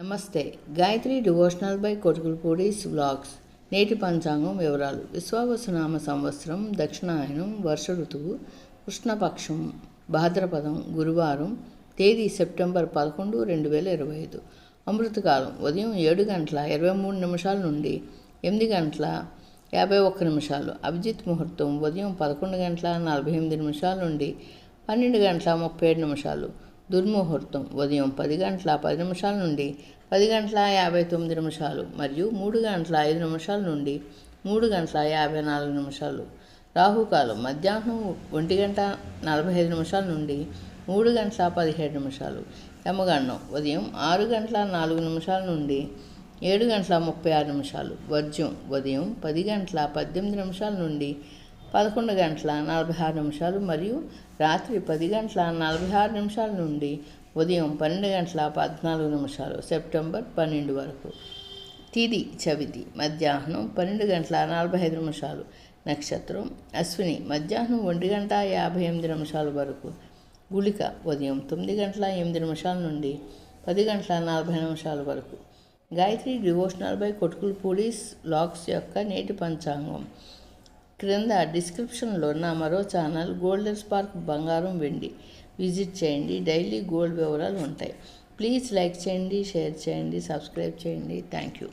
నమస్తే. Gayatri devotional by కొడుకులపూడిస్ vlogs నేటి పంచాంగం వివరాలు. విశ్వావసునామ సంవత్సరం దక్షిణాయనం వర్ష ఋతువు కృష్ణపక్షం భాద్రపదం గురువారం తేదీ సెప్టెంబర్ పదకొండు రెండు వేల ఇరవై ఐదు. అమృతకాలం. ఉదయం ఏడు గంటల ఇరవై మూడు నిమిషాల నుండి ఎనిమిది గంటల యాభై ఒక్క నిమిషాలు. అభిజిత్ ముహూర్తం ఉదయం పదకొండు గంటల నలభై ఎనిమిది నిమిషాల నుండి పన్నెండు గంటల ముప్పై ఏడు నిమిషాలు. దుర్ముహూర్తం. ఉదయం పది గంటల పది నిమిషాల నుండి పది గంటల యాభై తొమ్మిది నిమిషాలు మరియు మూడు గంటల ఐదు నిమిషాల నుండి మూడు గంటల యాభై నాలుగు నిమిషాలు. రాహుకాలం మధ్యాహ్నం ఒంటి గంట నలభై ఐదు నిమిషాల నుండి మూడు గంటల పదిహేడు నిమిషాలు. యమగండం ఉదయం ఆరు గంటల నాలుగు నిమిషాల నుండి ఏడు గంటల ముప్పై ఆరు నిమిషాలు. వర్జ్యం ఉదయం పది గంటల పద్దెనిమిది నిమిషాల నుండి పదకొండు గంటల నలభై ఆరు నిమిషాలు మరియు రాత్రి పది గంటల నలభై ఆరు నిమిషాల నుండి ఉదయం పన్నెండు గంటల పద్నాలుగు నిమిషాలు సెప్టెంబర్ పన్నెండు వరకు. తిది చవితి మధ్యాహ్నం పన్నెండు గంటల నలభై ఐదు నిమిషాలు. నక్షత్రం అశ్విని మధ్యాహ్నం ఒంటి గంట యాభై ఎనిమిది నిమిషాల వరకు. గుళిక ఉదయం తొమ్మిది గంటల ఎనిమిది నిమిషాల నుండి పది గంటల నలభై నిమిషాల వరకు. గాయత్రి డివోషనల్ బై కొట్టుకుల పోలీస్ లాక్స్ యొక్క నేటి పంచాంగం. క్రింద డిస్క్రిప్షన్లో నా మరో ఛానల్ గోల్డెన్ స్పార్క్ బంగారం వెండి. విజిట్ చేయండి. డైలీ గోల్డ్ వివరాలు ఉంటాయి. ప్లీజ్ లైక్ చేయండి షేర్ చేయండి సబ్స్క్రైబ్ చేయండి. Thank you.